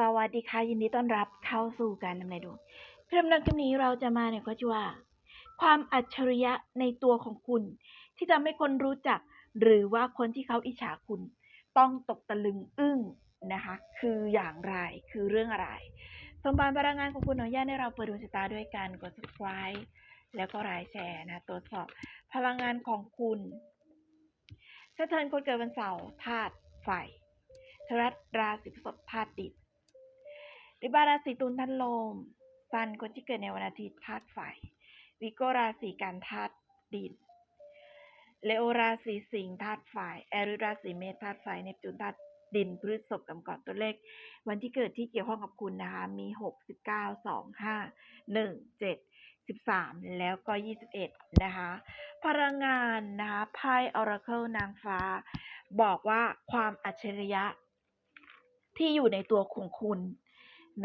สวัสดีค่ะยินดีต้อนรับเข้าสู่การดำเนินดวงเพื่อนำคลิปนี้เราจะมาในข้อที่ว่า ความอัจฉริยะในตัวของคุณ ที่ทำให้คนรู้จัก หรือว่าคนที่เขาอิจฉาคุณ ต้องตกตะลึงอึ้งนะคะ คืออย่างไรคือเรื่องอะไร สมบัติพลังงานของคุณอนุญาตให้เราเปิดดวงชะตาด้วยการกด subscribe แล้วก็รายแชร์นะตรวจสอบพลังงานของคุณสะเทินคนเกิดวันเสาร์ธาตุไฟทรัตราศีพฤษภธาตุดิน ริบาราศีตุลธาตุลมซันคนที่เกิดในวันอาทิตย์ธาตุไฟ วิโกราศีกันธาตุดิน เลโอราศีสิงห์ธาตุไฟ แอริราศีเมษธาตุไฟ เนปจูนธาตุดินพฤษภกำกอดตัวเลข วันที่เกิดที่เกี่ยวข้องกับคุณนะคะ มีหกสิบเก้าสองห้าหนึ่งเจ็ดสิบสามแล้วก็ยี่สิบเอ็ดนะคะ พลังงานนะคะไพ่ออราเคิลนางฟ้า บอกว่าความอัจฉริยะที่อยู่ในตัวของคุณ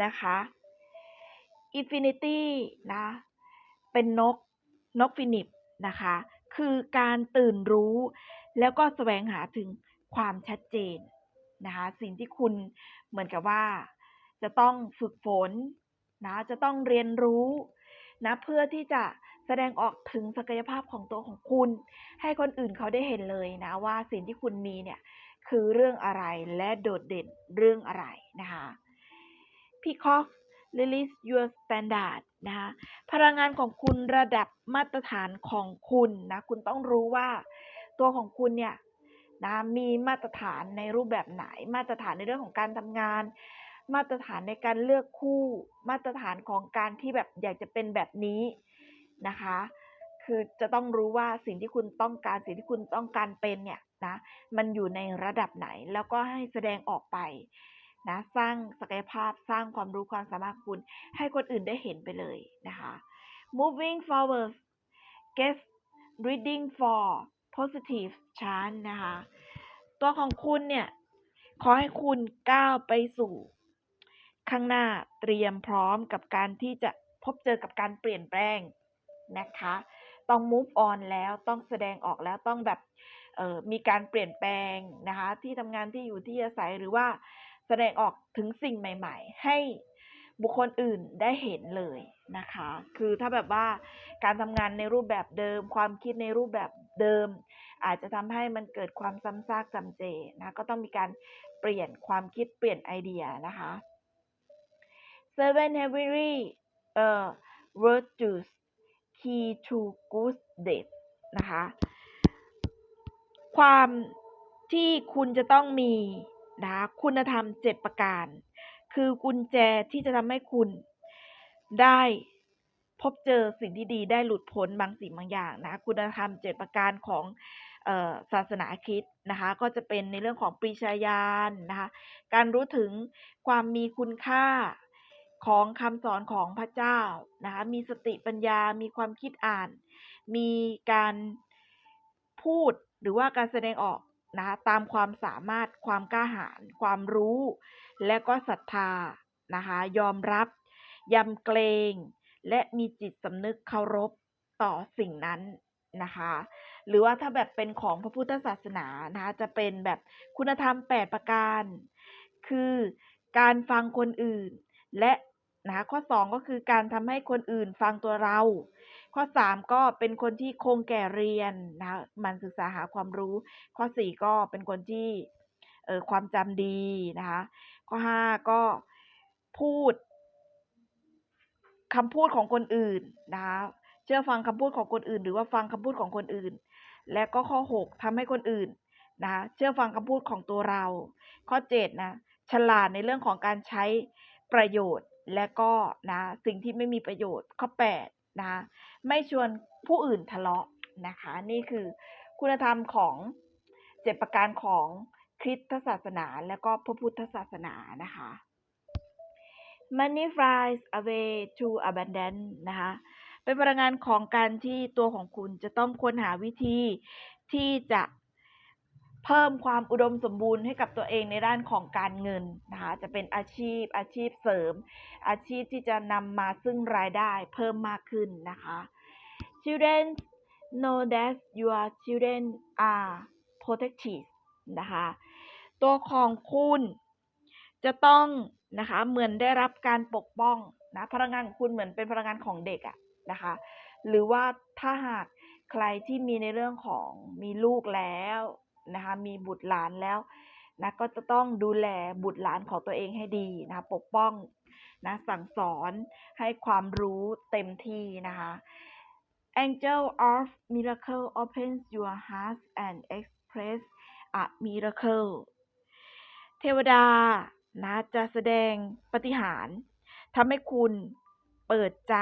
นะคะ Infinity นะ เป็นนกนกฟินิปนะคะ คือการตื่นรู้ แล้วก็แสวงหาถึงความชัดเจนนะคะ สิ่งที่คุณเหมือนกับว่า จะต้องฝึกฝนนะจะต้องเรียนรู้นะเพื่อที่จะแสดงออกถึงศักยภาพของตัวของคุณ ให้คนอื่นเขาได้เห็นเลยนะว่าสิ่งที่คุณมีเนี่ยคือเรื่องอะไรและโดดเด่นเรื่องอะไรนะคะ Peacock release your standard นะคะพลังงานของคุณระดับมาตรฐานของคุณนะคุณต้องรู้ว่าตัวของคุณเนี่ยนะมีมาตรฐานในรูปแบบไหน มาตรฐานในเรื่องของการทำงาน มาตรฐานในการเลือกคู่ มาตรฐานของการที่แบบอยากจะเป็นแบบนี้นะคะ คือจะต้องรู้ว่าสิ่งที่คุณต้องการสิ่งที่คุณต้องการเป็นเนี่ยนะมันอยู่ในระดับไหนแล้วก็ให้แสดงออกไป นะสร้างศักยภาพสร้างความรู้ความสามารถคุณ ให้คนอื่นได้เห็นไปเลยนะคะ moving forward get reading for positive chance นะคะ ตัวของคุณเนี่ย ขอให้คุณก้าวไปสู่ ข้างหน้าเตรียมพร้อมกับการที่จะพบเจอกับการเปลี่ยนแปลงนะคะ ต้อง move on แล้วต้องแสดงออกแล้วต้องแบบมีการเปลี่ยนแปลงนะคะ ที่ทำงานที่อยู่ที่อาศัยหรือว่า แสดงออกถึงสิ่งใหม่ ๆ ให้บุคคลอื่นได้เห็นเลยนะคะ คือถ้าแบบว่าการทำงานในรูปแบบเดิม ความคิดในรูปแบบเดิม อาจจะทำให้มันเกิดความซ้ำซากจำเจนะ ก็ต้องมีการเปลี่ยนความคิดเปลี่ยนไอเดียนะคะ Seven Heavenly เอ่อ Virtues Key to Good Days นะคะ ความที่คุณจะต้องมี นะคะคุณธรรมเจ็ดประการ คือกุญแจที่จะทำให้คุณได้พบเจอสิ่งที่ดีได้หลุดพ้นบางสิ่งบางอย่างนะคุณธรรมเจ็ดประการของศาสนาคริสต์นะคะก็จะเป็นในเรื่องของปรีชาญาณนะคะการรู้ถึงความมีคุณค่าของคำสอนของพระเจ้านะคะมีสติปัญญา มีความคิดอ่าน มีการพูดหรือว่าการแสดงออก นะคะตามความสามารถความกล้าหาญความรู้ และก็ศรัทธานะคะยอมรับ ยำเกรง และมีจิตสำนึกเคารพต่อสิ่งนั้นนะคะ หรือว่าถ้าแบบเป็นของพระพุทธศาสนานะคะจะเป็นแบบคุณธรรม 8 ประการ คือการฟังคนอื่น และนะคะข้อ 2 ก็คือการทำให้คนอื่นฟังตัวเรา ข้อ 3 ก็เป็นคนที่คงแก่เรียนนะคะมันศึกษาหาความรู้ ข้อ 4 ก็เป็นคนที่เออความจำดีนะคะข้อ 5 ก็พูดคำพูดของคนอื่นนะคะเชื่อฟังคำพูดของคนอื่น หรือว่าฟังคำพูดของคนอื่น และก็ข้อ 6ทำให้คนอื่นนะคะเชื่อฟังคำพูดของตัวเรา ข้อ 7 นะฉลาดในเรื่องของการใช้ประโยชน์และก็นะสิ่งที่ไม่มีประโยชน์ข้อ 8 นะไม่ชวนผู้อื่นทะเลาะนะคะ นี่คือคุณธรรมของเจ็ดประการของคริสตศาสนาและก็พระพุทธศาสนานะคะ Money flies away to abundance นะคะ เป็นพลังงานของการที่ตัวของคุณจะต้องค้นหาวิธีที่จะ เพิ่มความอุดมสมบูรณ์ให้กับตัวเองในด้านของการเงินนะคะจะเป็นอาชีพอาชีพเสริม อาชีพที่จะนำมาซึ่งรายได้เพิ่มมากขึ้นนะคะ Children know that your children are protected นะคะตัวของคุณจะต้องนะคะเหมือนได้รับการปกป้องนะพลังงานของคุณเหมือนเป็นพลังงานของเด็กอะนะคะ หรือว่าถ้าหากใครที่มีในเรื่องของมีลูกแล้ว นะคะ มีบุตรหลานแล้วนะก็จะต้องดูแลบุตรหลานของตัวเองให้ดีนะคะปกป้องนะสั่งสอนให้ความรู้เต็มที่นะคะ Angel of Miracle opens your heart and express a miracle เทวดานะจะแสดงปฏิหารทำให้คุณเปิดใจ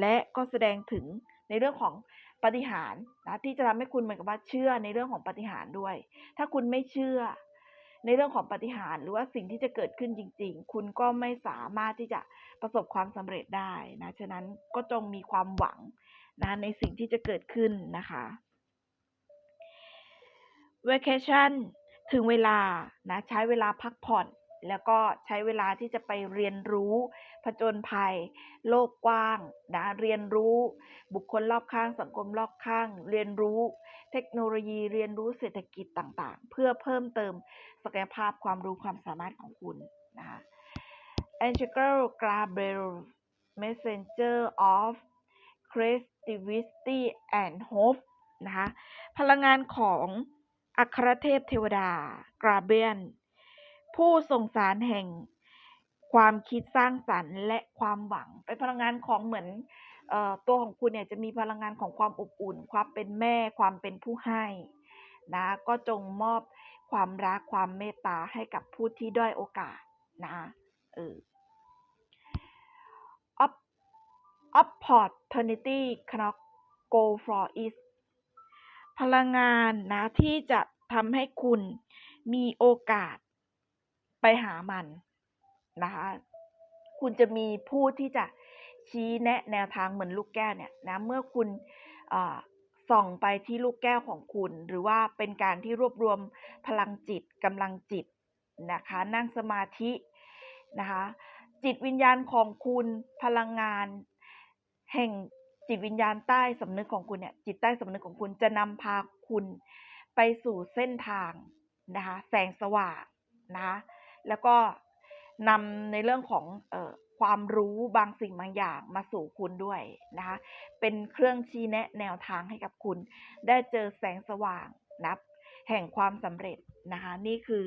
และก็แสดงถึงในเรื่องของ ปฏิหารนะที่จะทำให้คุณเหมือนกับว่าเชื่อในเรื่องของปฏิหารด้วย ถ้าคุณไม่เชื่อ ในเรื่องของปฏิหารหรือว่าสิ่งที่จะเกิดขึ้นจริง ๆ คุณก็ไม่สามารถที่จะประสบความสำเร็จได้นะฉะนั้นก็จงมีความหวังนะในสิ่งที่จะเกิดขึ้นนะคะ vacation ถึงเวลานะใช้เวลาพักผ่อน แล้วก็ใช้เวลาที่จะไปเรียนรู้ ผจญภัย โลกกว้างนะเรียนรู้ บุคคลรอบข้างสังคมรอบข้าง เรียนรู้ เทคโนโลยีเรียนรู้เศรษฐกิจต่างๆ เพื่อเพิ่มเติมศักยภาพความรู้ความสามารถของคุณนะคะ Angel Gabriel Messenger of Creativity and Hope นะคะพลังงานของอัครเทพเทวดากราเบียน ผู้ส่งสารแห่งความคิดสร้างสรรค์ และความหวังเป็นพลังงานของเหมือนออตัวของคุณเนี่ยจะมีพลังงานของความอบอุ่น ความเป็นแม่ ความเป็นผู้ให้นะ ก็จงมอบความรักความเมตตาให้กับผู้ที่ด้อยโอกาสนะเออ opportunity cannot go for it พลังงานนะที่จะทำให้คุณมีโอกาส ไปหามันนะคะ คุณจะมีผู้ที่จะชี้แนะแนวทางเหมือนลูกแก้วเนี่ยนะเมื่อคุณส่องไปที่ลูกแก้วของคุณ หรือว่าเป็นการที่รวบรวมพลังจิตกำลังจิตนะคะ นั่งสมาธินะคะ จิตวิญญาณของคุณพลังงาน แห่งจิตวิญญาณใต้สำนึกของคุณเนี่ยจิตใต้สำนึกของคุณจะนำพาคุณไปสู่เส้นทางนะคะ แสงสว่างนะคะ แล้วก็นำในเรื่องของเออความรู้บางสิ่งบางอย่างมาสู่คุณด้วยนะคะ เป็นเครื่องชี้แนะแนวทางให้กับคุณ ได้เจอแสงสว่างนับ แห่งความสำเร็จนะคะ นี่คือ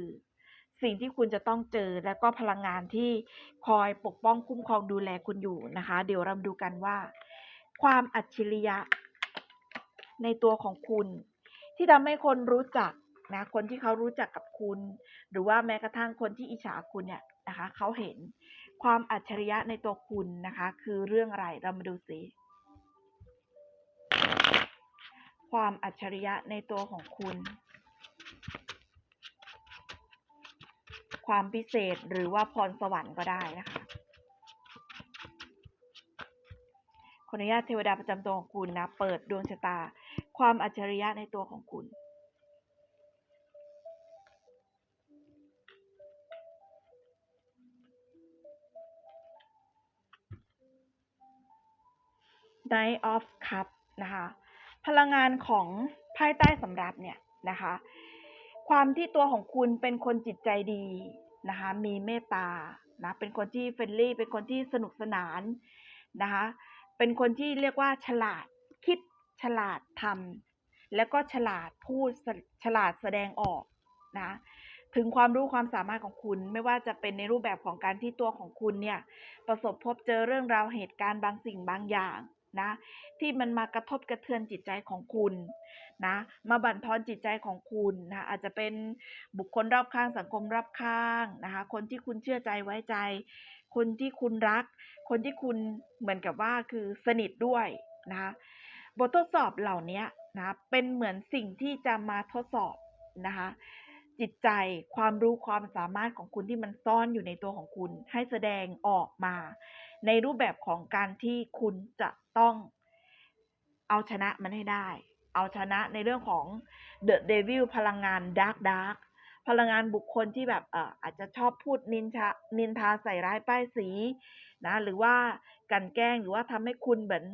สิ่งที่คุณจะต้องเจอแล้วก็พลังงานที่คอยปกป้องคุ้มครองดูแลคุณอยู่นะคะ เดี๋ยวเราดูกันว่า ความอัจฉริยะ ในตัวของคุณ ที่ทำให้คนรู้จัก นะคนที่เขารู้จักกับคุณ หรือว่าแม้กระทั่งคนที่อิจฉาคุณเนี่ยนะคะเขาเห็นความอัจฉริยะในตัวคุณนะคะ คือเรื่องอะไรเรามาดูสิความอัจฉริยะในตัวของคุณ ความพิเศษหรือว่าพรสวรรค์ก็ได้นะคะขออนุญาตเทวดาประจำตัวของคุณนะ เปิดดวงชะตา ความอัจฉริยะในตัวของคุณ Knight of Cup นะคะ พลังงานของไพ่ใต้สำรับเนี่ยนะคะ ความที่ตัวของคุณเป็นคนจิตใจดีนะคะ มีเมตตานะ เป็นคนที่เฟรนลี่ เป็นคนที่สนุกสนานนะคะ เป็นคนที่เรียกว่าฉลาดคิดฉลาดทำแล้วก็ฉลาดพูดฉลาดแสดงออกนะถึงความรู้ความสามารถของคุณไม่ว่าจะเป็นในรูปแบบของการที่ตัวของคุณเนี่ย ประสบพบเจอเรื่องราวเหตุการณ์บางสิ่งบางอย่าง นะที่มันมากระทบกระเทือนจิตใจของคุณนะมาบั่นทอนจิตใจของคุณนะอาจจะเป็นบุคคลรอบข้างสังคมรอบข้างนะคะคนที่คุณเชื่อใจไว้ใจ คนที่คุณรัก คนที่คุณเหมือนกับว่าคือสนิทด้วยนะคะบททดสอบเหล่านี้นะเป็นเหมือนสิ่งที่จะมาทดสอบนะคะจิตใจความรู้ความสามารถของคุณที่มันซ่อนอยู่ในตัวของคุณ ให้แสดงออกมา ในรูปแบบของการที่คุณจะ ต้องเอาชนะมันให้ได้ เอาชนะในเรื่องของ The Devil พลังงาน Dark Dark พลังงานบุคคลที่แบบเอ่ออาจจะชอบพูดนินชานินทาใส่ร้ายป้ายสีนะหรือว่ากันแกล้งหรือว่าทำให้คุณเหมือน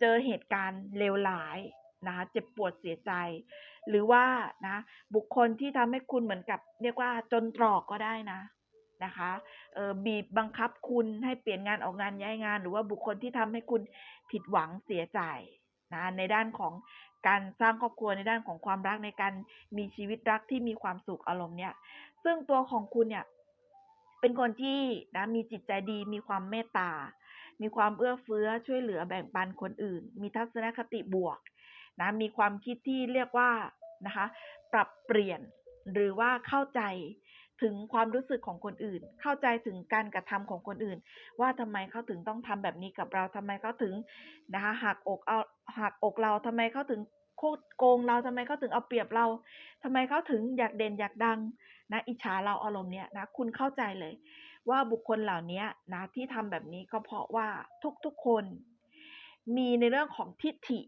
เจอเหตุการณ์เลวร้ายนะเจ็บปวดเสียใจ หรือว่านะบุคคลที่ทำให้คุณเหมือนกับ เรียกว่าจนตรอกก็ได้นะ นะคะออบีบบังคับคุณให้เปลี่ยนงานออกงานย้ายงาน หรือว่าบุคคลที่ทำให้คุณผิดหวังเสียใจนะในด้านของการสร้างครอบครัวในด้านของความรักในการมีชีวิตรักที่มีความสุขอารมณ์เนี่ยซึ่งตัวของคุณเนี่ยเป็นคนที่นะมีจิตใจดีมีความเมตตา มีความเอื้อเฟื้อช่วยเหลือแบ่งปันคนอื่น มีทัศนคติบวกนะมีความคิดที่เรียกว่านะคะ ปรับเปลี่ยนหรือว่าเข้าใจ ถึงความรู้สึกของคนอื่น เข้าใจถึงการกระทำของคนอื่น ว่าทำไมเขาถึงต้องทำแบบนี้กับเราทำไมเขาถึงนะคะหักอกเอาหักอกเราทำไมเขาถึงโคตรโกงเราทำไมเขาถึงเอาเปรียบเราทำไมเขาถึงอยากเด่นอยากดังนะอิจฉาเราอารมณ์เนี้ยนะคุณเข้าใจเลย ว่าบุคคลเหล่านี้นะที่ทำแบบนี้ก็เพราะว่าทุกๆคน มีในเรื่องของทิฏฐิ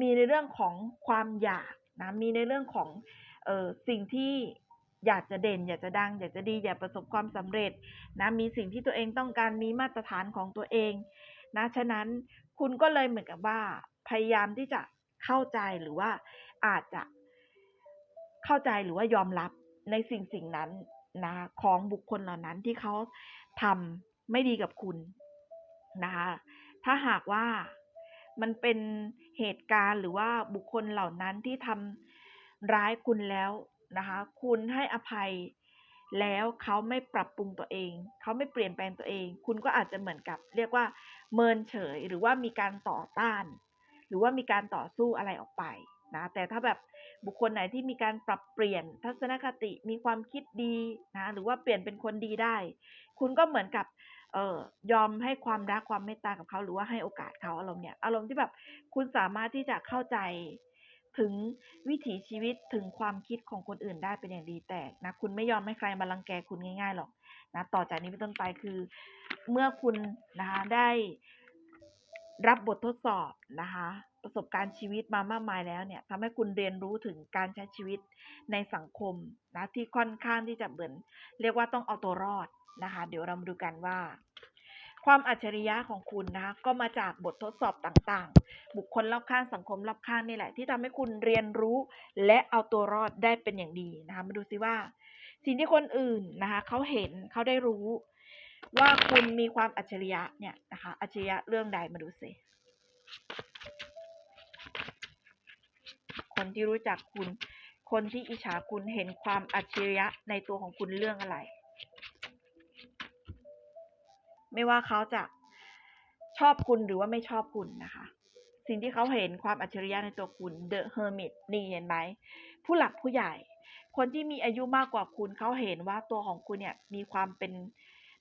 มีในเรื่องของความอยากนะมีในเรื่องของออสิ่งที่ อยากจะเด่น อยากจะดัง อยากจะดี อยากประสบความสำเร็จนะมีสิ่งที่ตัวเองต้องการมีมาตรฐานของตัวเองนะฉะนั้นคุณก็เลยเหมือนกับว่า พยายามที่จะเข้าใจหรือว่าอาจจะเข้าใจหรือว่ายอมรับในสิ่งสิ่งนั้นนะของบุคคลเหล่านั้นที่เขาทำไม่ดีกับคุณนะคะถ้าหากว่ามันเป็นเหตุการณ์หรือว่าบุคคลเหล่านั้นที่ทำร้ายคุณแล้ว นะคะ คุณให้อภัย แล้วเขาไม่ปรับปรุงตัวเอง เขาไม่เปลี่ยนแปลงตัวเอง คุณก็อาจจะเหมือนกับ เรียกว่า เมินเฉยหรือว่ามีการต่อต้าน หรือว่ามีการต่อสู้อะไรออกไปนะแต่ถ้าแบบบุคคลไหนที่มีการปรับเปลี่ยนทัศนคติมีความคิดดีนะหรือว่าเปลี่ยนเป็นคนดีได้ คุณก็เหมือนกับเอ่อยอมให้ความรักความเมตตากับเขา หรือว่าให้โอกาสเขาอารมณ์เนี่ยอารมณ์ที่แบบคุณสามารถที่จะเข้าใจ ถึงวิถีชีวิตถึงความคิดของคนอื่นได้เป็นอย่างดีแต่นะคุณไม่ยอมให้ใครมารังแกคุณง่ายๆหรอกนะต่อจากนี้เป็นต้นไปคือ เมื่อคุณนะคะได้รับบททดสอบนะคะประสบการณ์ชีวิตมามากมายแล้วเนี่ยทำให้คุณเรียนรู้ถึงการใช้ชีวิตในสังคมนะที่ค่อนข้างที่จะเหมือน เรียกว่าต้องเอาตัวรอดนะคะ เดี๋ยวเรามาดูกันว่า ความอัจฉริยะของคุณนะคะก็มาจากบททดสอบต่างๆ บุคคลรอบข้างสังคมรอบข้างนี่แหละ ที่ทำให้คุณเรียนรู้ และเอาตัวรอดได้เป็นอย่างดีนะคะมาดูซิว่า สิ่งที่คนอื่นนะคะเขาเห็นเขาได้รู้ ว่าคุณมีความอัจฉริยะเนี่ยนะคะอัจฉริยะเรื่องใดมาดูสิคนที่รู้จักคุณ คนที่อิจฉาคุณเห็นความอัจฉริยะในตัวของคุณเรื่องอะไร ไม่ว่าเขาจะชอบคุณหรือว่าไม่ชอบคุณนะคะ สิ่งที่เขาเห็นความอัจฉริยะในตัวคุณ The Hermit นี่เห็นไหมผู้หลักผู้ใหญ่ คนที่มีอายุมากกว่าคุณเขาเห็นว่าตัวของคุณเนี่ยมีความเป็น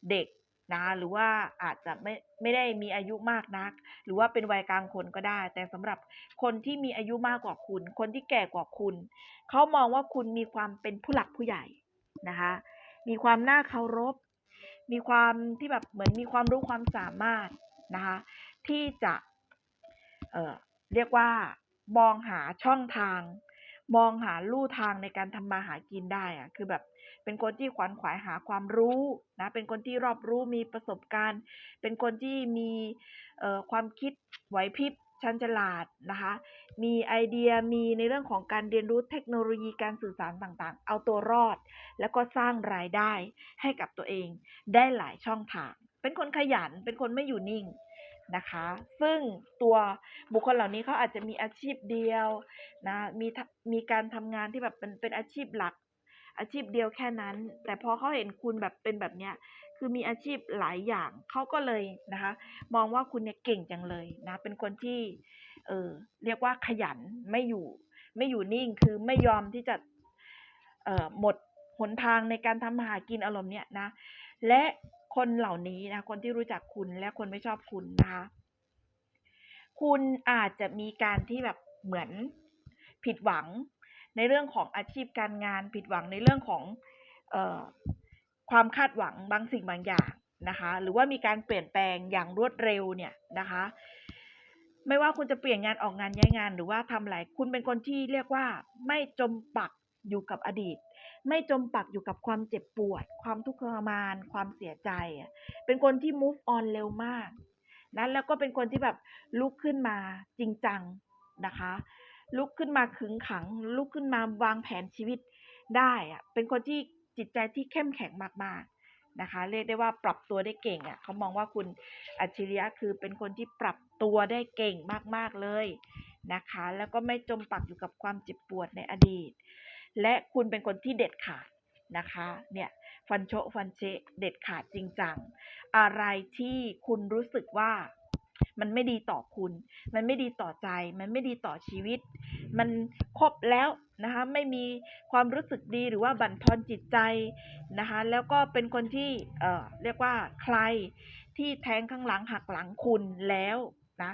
เด็กนะหรือว่าอาจจะไม่ไม่ได้มีอายุมากนัก หรือว่าเป็นวัยกลางคนก็ได้ แต่สำหรับคนที่มีอายุมากกว่าคุณ คนที่แก่กว่าคุณ เขามองว่าคุณมีความเป็นผู้หลักผู้ใหญ่นะคะ มีความน่าเคารพ มีความที่แบบเหมือนมีความรู้ความสามารถนะคะที่จะเอ่อเรียกว่ามองหาช่องทาง มองหาลู่ทางในการทำมาหากินได้อะคือแบบเป็นคนที่ขวัญขวายหาความรู้นะเป็นคนที่รอบรู้มีประสบการณ์ เป็นคนที่มีเอ่อความคิดไหวพริบ ชันฉลาดนะคะ มีไอเดียมีในเรื่องของการเรียนรู้เทคโนโลยีการสื่อสารต่างๆ เอาตัวรอด แล้วก็สร้างรายได้ให้กับตัวเอง ได้หลายช่องทาง เป็นคนขยันเป็นคนไม่อยู่นิ่งนะคะ ซึ่งตัวบุคคลเหล่านี้เขาอาจจะมีอาชีพเดียวนะมีมีการทำงานที่แบบเป็นเป็นอาชีพหลักอาชีพเดียวแค่นั้น แต่พอเขาเห็นคุณแบบเป็นแบบเนี้ย คือมีอาชีพหลายอย่างเขาก็เลยนะคะ มองว่าคุณเนี่ยเก่งจังเลยนะ เป็นคนที่เออเรียกว่าขยันไม่อยู่ ไม่อยู่นิ่งคือไม่ยอมที่จะเอ่อหมดหนทางในการทำหากินอารมณ์เนี้ยนะ และคนเหล่านี้นะ คนที่รู้จักคุณและคนไม่ชอบคุณนะคะ คุณอาจจะมีการที่แบบเหมือนผิดหวังในเรื่องของอาชีพการงานผิดหวังในเรื่องของ เอ่อ ความคาดหวังบางสิ่งบางอย่างนะคะ หรือว่ามีการเปลี่ยนแปลงอย่างรวดเร็วเนี่ยนะคะ ไม่ว่าคุณจะเปลี่ยนงานออกงานย้ายงาน หรือว่าทำอะไรคุณเป็นคนที่เรียกว่าไม่จมปักอยู่กับอดีต ไม่จมปักอยู่กับความเจ็บปวด ความทุกข์ทรมาน ความเสียใจอะเป็นคนที่ move on เร็วมากนะแล้วก็เป็นคนที่แบบลุกขึ้นมาจริงจังนะคะ ลุกขึ้นมาขึงขัง ลุกขึ้นมาวางแผนชีวิตได้อะเป็นคนที่ จิตใจที่เข้มแข็งมากๆนะคะ เรียกได้ว่าปรับตัวได้เก่งอะ่ะเขามองว่าคุณอัจฉริยะคือเป็นคนที่ปรับตัวได้เก่งมากๆเลยนะคะ แล้วก็ไม่จมปักอยู่กับความเจ็บปวดในอดีต และคุณเป็นคนที่เด็ดขาดนะคะเนี่ยฟันโชฟันเชเด็ดขาดจริงจังอะไรที่คุณรู้สึกว่า มันไม่ดีต่อคุณ มันไม่ดีต่อใจ มันไม่ดีต่อชีวิต มันครบแล้วนะคะ ไม่มีความรู้สึกดีหรือว่าบั่นทอนจิตใจนะคะ แล้วก็เป็นคนที่เอ่อเรียกว่าใครที่แทงข้างหลังหักหลังคุณแล้วนะ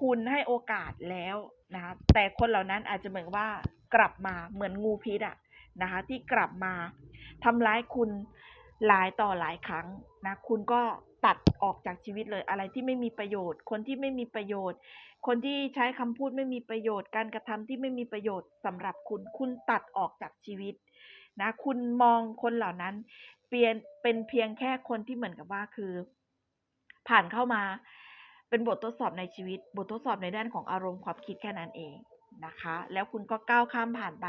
คุณให้โอกาสแล้วนะคะ แต่คนเหล่านั้นอาจจะเหมือนว่ากลับมาเหมือนงูพิษอะนะคะ ที่กลับมาทำร้ายคุณหลายต่อหลายครั้งนะ คุณก็ ตัดออกจากชีวิตเลย อะไรที่ไม่มีประโยชน์ คนที่ไม่มีประโยชน์ คนที่ใช้คำพูดไม่มีประโยชน์ การกระทำที่ไม่มีประโยชน์สำหรับคุณ คุณตัดออกจากชีวิตนะ คุณมองคนเหล่านั้น เปลี่ยนเป็นเพียงแค่คนที่เหมือนกับว่าคือ ผ่านเข้ามา เป็นบททดสอบในชีวิต บททดสอบในด้านของอารมณ์ความคิดแค่นั้นเองนะคะ แล้วคุณก็ก้าวข้ามผ่านไป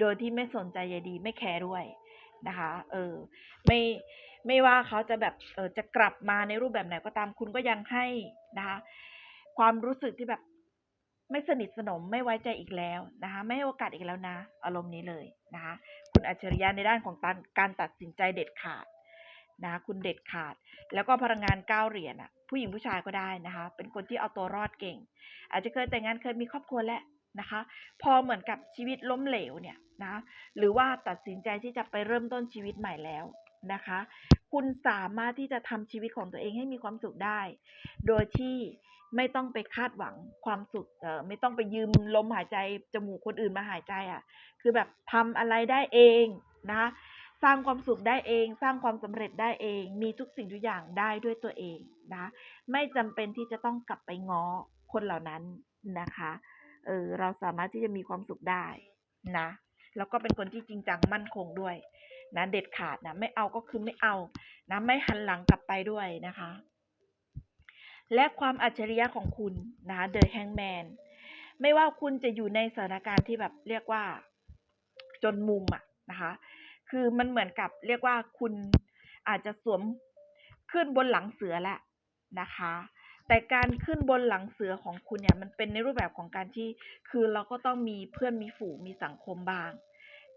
โดยที่ไม่สนใจใยดีไม่แคร์ด้วยนะคะ เออ ไม่ ไม่ว่าเขาจะแบบเออจะกลับมาในรูปแบบไหนก็ตามคุณก็ยังให้นะคะ ความรู้สึกที่แบบไม่สนิทสนมไม่ไว้ใจอีกแล้วนะคะ ไม่ให้โอกาสอีกแล้วนะ อารมณ์นี้เลยนะคะ คุณอัจฉริยะในด้านของการการตัดสินใจเด็ดขาดนะคะคุณเด็ดขาด แล้วก็พลังงานเก้าเหรียญอะ ผู้หญิงผู้ชายก็ได้นะคะ เป็นคนที่เอาตัวรอดเก่ง อาจจะเคยแต่งงานเคยมีครอบครัวแล้วนะคะ พอเหมือนกับชีวิตล้มเหลวเนี่ยนะ หรือว่าตัดสินใจที่จะไปเริ่มต้นชีวิตใหม่แล้วนะคะ คุณสามารถที่จะทำชีวิตของตัวเองให้มีความสุขได้ โดยที่ไม่ต้องไปคาดหวังความสุข เออไม่ต้องไปยืมลมหายใจจมูกคนอื่นมาหายใจอะ่ะ คือแบบทำอะไรได้เองนะคะสร้างความสุขได้เอง สร้างความสำเร็จได้เอง มีทุกสิ่งทุกอย่างได้ด้วยตัวเองนะ ไม่จำเป็นที่จะต้องกลับไปง้อคนเหล่านั้นนะคะ เออเราสามารถที่จะมีความสุขได้นะ แล้วก็เป็นคนที่จริงจังมั่นคงด้วย นะเด็ดขาดนะไม่เอาก็คือไม่เอานะไม่หันหลังกลับไปด้วยนะคะ และความอัจฉริยะของคุณนะคะ The Hangman ไม่ว่าคุณจะอยู่ในสถานการณ์ที่แบบเรียกว่าจนมุมอะนะคะ คือมันเหมือนกับเรียกว่าคุณอาจจะสวมขึ้นบนหลังเสือแหละนะคะ แต่การขึ้นบนหลังเสือของคุณเนี่ย มันเป็นในรูปแบบของการที่ คือเราก็ต้องมีเพื่อนมีฝูงมีสังคมบ้าง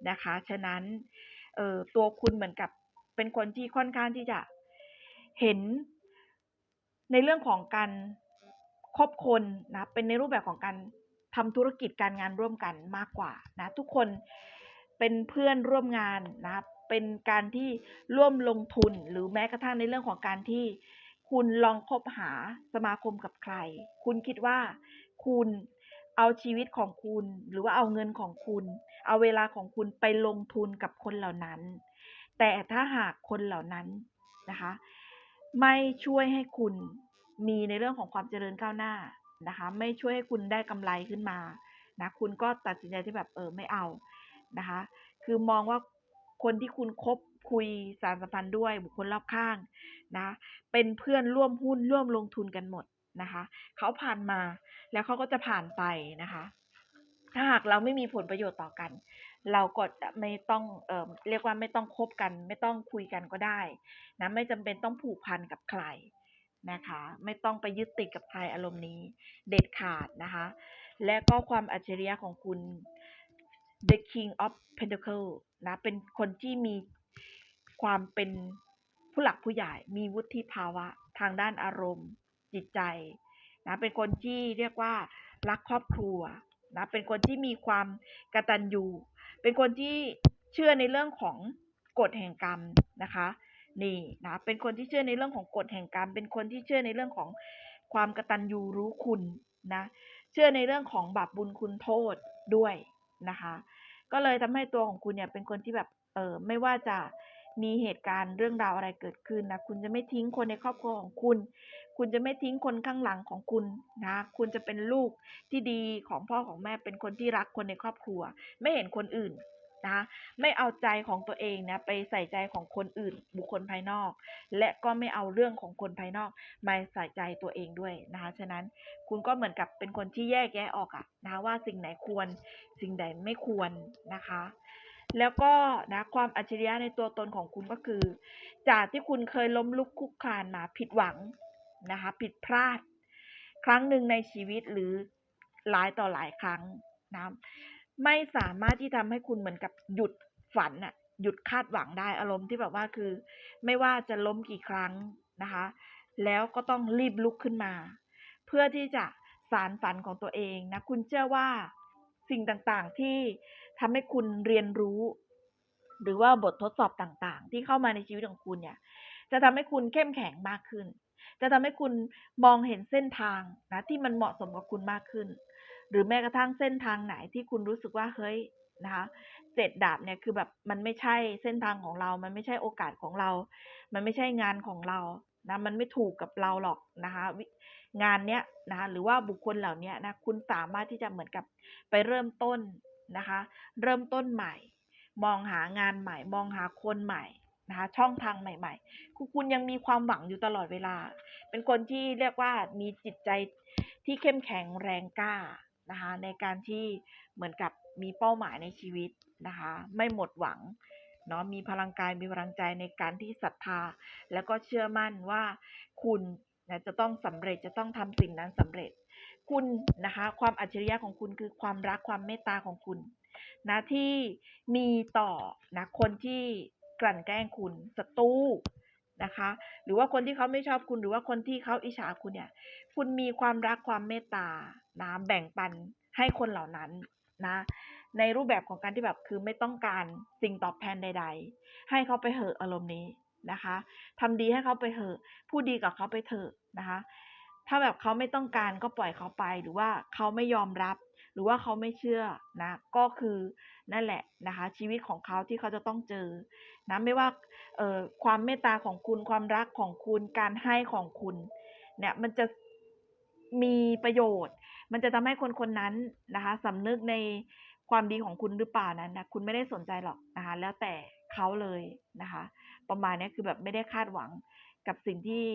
นะคะ ฉะนั้น เออตัวคุณเหมือนกับเป็นคนที่ค่อนข้างที่จะเห็นในเรื่องของการคบคนนะเป็นในรูปแบบของการทำธุรกิจการงานร่วมกันมากกว่านะทุกคนเป็นเพื่อนร่วมงานนะเป็นการที่ร่วมลงทุนหรือแม้กระทั่งในเรื่องของการที่คุณลองคบหาสมาคมกับใคร คุณคิดว่าคุณเอาชีวิตของคุณ หรือว่าเอาเงินของคุณ เอาเวลาของคุณไปลงทุนกับคนเหล่านั้น แต่ถ้าหากคนเหล่านั้นนะคะ ไม่ช่วยให้คุณมีในเรื่องของความเจริญก้าวหน้านะคะ ไม่ช่วยให้คุณได้กำไรขึ้นมานะคุณก็ตัดสินใจที่แบบเออไม่เอานะคะ คือมองว่าคนที่คุณคบคุยสารสัมพันธ์ด้วยบุคคลรอบข้างนะ เป็นเพื่อนร่วมหุ้นร่วมลงทุนกันหมดนะคะ เขาผ่านมาแล้วเขาก็จะผ่านไปนะคะ ถ้าหากเราไม่มีผลประโยชน์ต่อกัน เราก็จะไม่ต้องเอ่อเรียกว่าไม่ต้องคบกัน ไม่ต้องคุยกันก็ได้นะไม่จำเป็นต้องผูกพันกับใครนะคะ ไม่ต้องไปยึดติดกับใครอารมณ์นี้เด็ดขาดนะคะ และก็ความอัจฉริยะของคุณ The King of Pentacle นะเป็นคนที่มีความเป็นผู้หลักผู้ใหญ่ มีวุฒิภาวะทางด้านอารมณ์จิตใจนะเป็นคนที่เรียกว่ารักครอบครัว นะเป็นคนที่มีความกระตัญญูเป็นคนที่เชื่อในเรื่องของกฎแห่งกรรมนะคะนี่นะเป็นคนที่เชื่อในเรื่องของกฎแห่งกรรม เป็นคนที่เชื่อในเรื่องของความกระตัญญูรู้คุณนะเชื่อในเรื่องของบาปบุญคุณโทษด้วยนะคะ ก็เลยทำให้ตัวของคุณเนี่ยเป็นคนที่แบบเออไม่ว่าจะมีเหตุการณ์เรื่องราวอะไรเกิดขึ้นนะคุณจะไม่ทิ้งคนในครอบครัวของคุณ คุณจะไม่ทิ้งคนข้างหลังของคุณนะ คุณจะเป็นลูกที่ดีของพ่อของแม่เป็นคนที่รักคนในครอบครัว ไม่เห็นคนอื่นนะ ไม่เอาใจของตัวเองนะไปใส่ใจของคนอื่น บุคคลภายนอก และก็ไม่เอาเรื่องของคนภายนอกมาใส่ใจตัวเองด้วยนะคะฉะนั้นคุณก็เหมือนกับเป็นคนที่แยกแยะออกอะนะว่าสิ่งไหนควร สิ่งใดไม่ควรนะคะแล้วก็นะความอัจฉริยะในตัวตนของคุณก็คือ จากที่คุณเคยล้มลุกคลุกคลานมาผิดหวัง นะคะผิดพลาด ครั้งหนึ่งในชีวิตหรือหลายต่อหลายครั้งนะไม่สามารถที่ทำให้คุณเหมือนกับหยุดฝันอะหยุดคาดหวังได้อารมณ์ที่แบบว่าคือ ไม่ว่าจะล้มกี่ครั้งนะคะ แล้วก็ต้องรีบลุกขึ้นมา เพื่อที่จะสารฝันของตัวเองนะคุณเชื่อว่าสิ่งต่างๆที่ทำให้คุณเรียนรู้ หรือว่าบททดสอบต่างๆ ที่เข้ามาในชีวิตของคุณเนี่ย จะทำให้คุณเข้มแข็งมากขึ้น จะทำให้คุณมองเห็นเส้นทางนะที่มันเหมาะสมกับคุณมากขึ้น หรือแม้กระทั่งเส้นทางไหนที่คุณรู้สึกว่าเฮ้ยนะคะเจ็ดดาบเนี่ยคือแบบมันไม่ใช่เส้นทางของเรา มันไม่ใช่โอกาสของเรา มันไม่ใช่งานของเรานะมันไม่ถูกกับเราหรอกนะคะงานเนี้ยนะคะหรือว่าบุคคลเหล่านี้นะคุณสามารถที่จะเหมือนกับไปเริ่มต้นนะคะ เริ่มต้นใหม่ มองหางานใหม่ มองหาคนใหม่ นะคะช่องทางใหม่ๆคุณคุณยังมีความหวังอยู่ตลอดเวลา เป็นคนที่เรียกว่ามีจิตใจที่เข้มแข็งแรงกล้านะคะในการที่เหมือนกับมีเป้าหมายในชีวิตนะคะไม่หมดหวังเนาะมีพลังกายมีพลังใจในการที่ศรัทธา แล้วก็เชื่อมั่นว่าคุณนะจะต้องสำเร็จจะต้องทำสิ่งนั้นสำเร็จ คุณนะคะความอัจฉริยะของคุณคือความรักความเมตตาของคุณนะที่มีต่อนะคนที่ กลั่นแกล้งคุณศัตรูนะคะ หรือว่าคนที่เขาไม่ชอบคุณหรือว่าคนที่เขาอิจฉาคุณเนี่ย คุณมีความรักความเมตตานะแบ่งปันให้คนเหล่านั้นนะ ในรูปแบบของการที่แบบคือไม่ต้องการสิ่งตอบแทนใด ๆ ให้เขาไปเหอะอารมณ์นี้นะคะทำดีให้เขาไปเถอะพูดดีกับเขาไปเถอะนะคะ ถ้าแบบเขาไม่ต้องการก็ปล่อยเขาไปหรือว่าเขาไม่ยอมรับ รือว่าเขาไม่เชื่อนะก็คือนั่นแหละนะคะ ชีวิตของเขาที่เขาจะต้องเจอนะไม่ว่าเอ่อความเมตตาของคุณความรักของคุณการให้ของคุณเนี่ยมันจะมีประโยชน์ มันจะทำให้คนคนนั้นนะคะสำนึกในความดีของคุณหรือเปล่านั้นนะคุณไม่ได้สนใจหรอกนะคะแล้วแต่เขาเลยนะคะ ประมาณนี้คือแบบไม่ได้คาดหวังกับสิ่งที่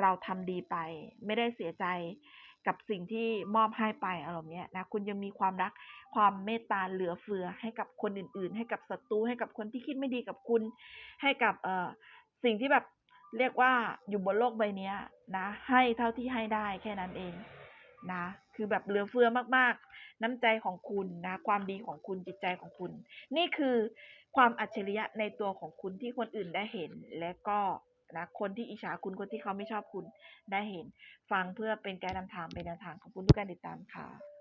เราทำดีไป ไม่ได้เสียใจ กับสิ่งที่มอบให้ไปอารมณ์เนี้ยนะคุณยังมีความรักความเมตตาเหลือเฟือให้กับคนอื่น ๆ ให้กับศัตรูให้กับคนที่คิดไม่ดีกับคุณ ให้กับเอ่อสิ่งที่แบบเรียกว่าอยู่บนโลกใบนี้นะ ให้เท่าที่ให้ได้แค่นั้นเองนะ คือแบบเหลือเฟือมากๆ น้ำใจของคุณนะ ความดีของคุณจิตใจของคุณ นี่คือความอัจฉริยะในตัวของคุณที่คนอื่นได้เห็นและก็ นะคนที่อิจฉาคุณคนที่เขาไม่ชอบคุณได้เห็น ฟังเพื่อเป็นแกนนำทางเป็นแนวทางของคุณทุกการติดตามค่ะ